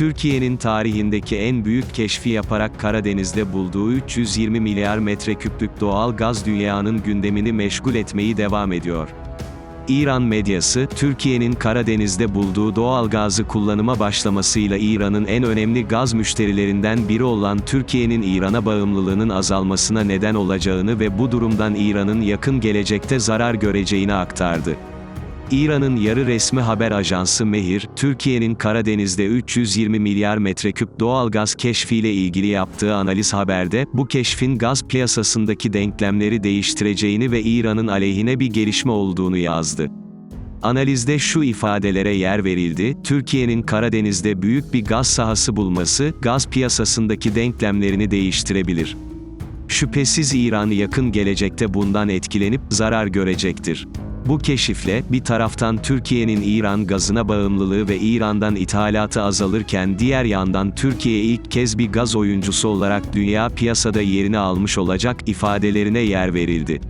Türkiye'nin tarihindeki en büyük keşfi yaparak Karadeniz'de bulduğu 320 milyar metreküplük doğal gaz dünyanın gündemini meşgul etmeyi devam ediyor. İran medyası, Türkiye'nin Karadeniz'de bulduğu doğal gazı kullanıma başlamasıyla İran'ın en önemli gaz müşterilerinden biri olan Türkiye'nin İran'a bağımlılığının azalmasına neden olacağını ve bu durumdan İran'ın yakın gelecekte zarar göreceğini aktardı. İran'ın yarı resmi haber ajansı Mehir, Türkiye'nin Karadeniz'de 320 milyar metreküp doğal gaz keşfiyle ilgili yaptığı analiz haberde, bu keşfin gaz piyasasındaki denklemleri değiştireceğini ve İran'ın aleyhine bir gelişme olduğunu yazdı. Analizde şu ifadelere yer verildi, Türkiye'nin Karadeniz'de büyük bir gaz sahası bulması, gaz piyasasındaki denklemlerini değiştirebilir. Şüphesiz İran yakın gelecekte bundan etkilenip zarar görecektir. Bu keşifle, bir taraftan Türkiye'nin İran gazına bağımlılığı ve İran'dan ithalatı azalırken diğer yandan Türkiye ilk kez bir gaz oyuncusu olarak dünya piyasada yerini almış olacak ifadelerine yer verildi.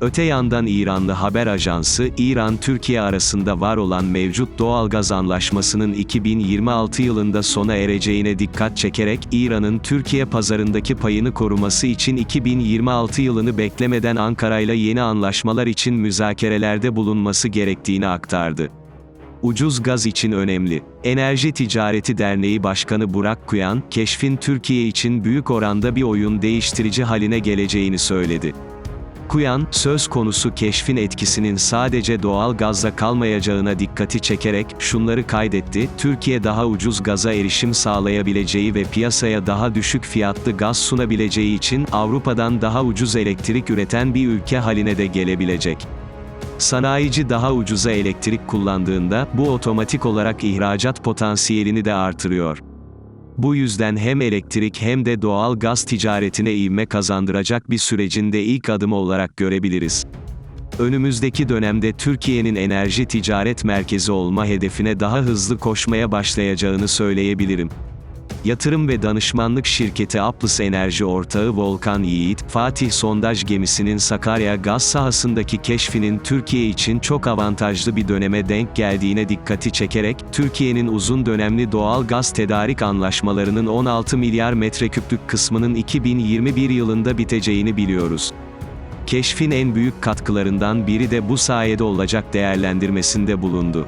Öte yandan İranlı haber ajansı, İran-Türkiye arasında var olan mevcut doğal gaz anlaşmasının 2026 yılında sona ereceğine dikkat çekerek, İran'ın Türkiye pazarındaki payını koruması için 2026 yılını beklemeden Ankara'yla yeni anlaşmalar için müzakerelerde bulunması gerektiğini aktardı. Ucuz gaz için önemli. Enerji Ticareti Derneği Başkanı Burak Kuyan, keşfin Türkiye için büyük oranda bir oyun değiştirici haline geleceğini söyledi. Kuyan, söz konusu keşfin etkisinin sadece doğal gazla kalmayacağına dikkati çekerek, şunları kaydetti, Türkiye daha ucuz gaza erişim sağlayabileceği ve piyasaya daha düşük fiyatlı gaz sunabileceği için, Avrupa'dan daha ucuz elektrik üreten bir ülke haline de gelebilecek. Sanayici daha ucuza elektrik kullandığında, bu otomatik olarak ihracat potansiyelini de artırıyor. Bu yüzden hem elektrik hem de doğal gaz ticaretine ivme kazandıracak bir sürecin de ilk adımı olarak görebiliriz. Önümüzdeki dönemde Türkiye'nin enerji ticaret merkezi olma hedefine daha hızlı koşmaya başlayacağını söyleyebilirim. Yatırım ve danışmanlık şirketi Aplus Enerji ortağı Volkan Yiğit, Fatih sondaj gemisinin Sakarya gaz sahasındaki keşfinin Türkiye için çok avantajlı bir döneme denk geldiğine dikkati çekerek, Türkiye'nin uzun dönemli doğal gaz tedarik anlaşmalarının 16 milyar metreküplük kısmının 2021 yılında biteceğini biliyoruz. Keşfin en büyük katkılarından biri de bu sayede olacak değerlendirmesinde bulundu.